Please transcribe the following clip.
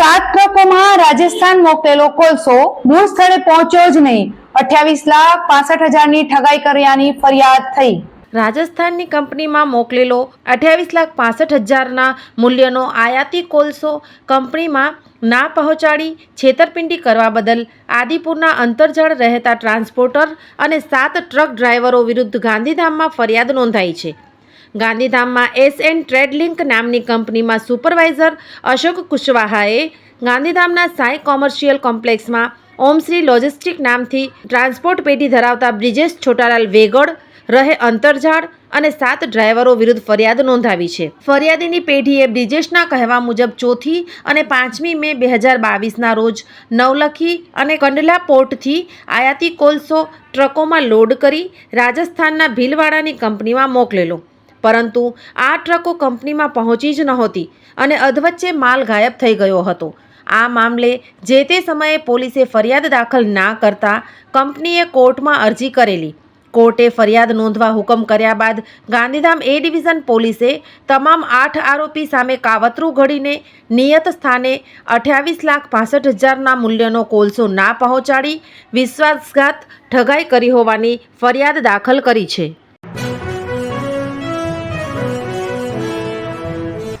સાત ટ્રકોમાં રાજસ્થાન મોકલેલો કોલસો. મૂળ સ્થળે પહોંચ્યો જ નહીં. અઠ્યાવીસ લાખ પાસઠ હજારની ઠગાઈ કર્યાની ફરિયાદ થઈ. રાજસ્થાનની કંપનીમાં મોકલેલો અઠ્યાવીસ લાખ પાસઠ હજારના મૂલ્યનો આયાતી કોલસો કંપનીમાં ના પહોંચાડી છેતરપિંડી કરવા બદલ આદિપુરના અંતરજળ રહેતા ટ્રાન્સપોર્ટર અને સાત ટ્રક ડ્રાઈવરો વિરુદ્ધ ગાંધીધામમાં ફરિયાદ નોંધાઈ છે. ગાંધીધામમાં એસ એન ટ્રેડ લિંક નામની કંપનીમાં સુપરવાઇઝર અશોક કુશવાહાએ ગાંધીધામના સાંઈ કોમર્શિયલ કોમ્પ્લેક્સમાં ઓમશ્રી લોજિસ્ટિક નામથી ટ્રાન્સપોર્ટ પેઢી ધરાવતા બ્રિજેશ છોટાલાલ વેગડ, રહે અંતરજાળ અને સાત ડ્રાઈવરો વિરુદ્ધ ફરિયાદ નોંધાવી છે. ફરિયાદીની પેઢીએ બ્રિજેશના કહેવા મુજબ ચોથી અને પાંચમી મે બે હજાર બાવીસના રોજ નવલખી અને કંડલા પોર્ટથી આયાતી કોલસો ટ્રકોમાં લોડ કરી રાજસ્થાનના ભીલવાડાની કંપનીમાં મોકલેલો. પરંતુ આ ટ્રકો કંપનીમાં પહોંચી જ નહોતી અને અધવચ્ચે માલ ગાયબ થઈ ગયો હતો. આ મામલે જે તે સમયે પોલીસે ફરિયાદ દાખલ ના કરતા કંપનીએ કોર્ટમાં અરજી કરેલી. કોર્ટે ફરિયાદ નોંધવા હુકમ કર્યા બાદ ગાંધીધામ એ ડિવિઝન પોલીસે તમામ આઠ આરોપી સામે કાવતરું ઘડીને નિયત સ્થાને અઠ્યાવીસ લાખ પાસઠ હજારના મૂલ્યનો કોલસો ના પહોંચાડી વિશ્વાસઘાત ઠગાઈ કરી હોવાની ફરિયાદ દાખલ કરી છે.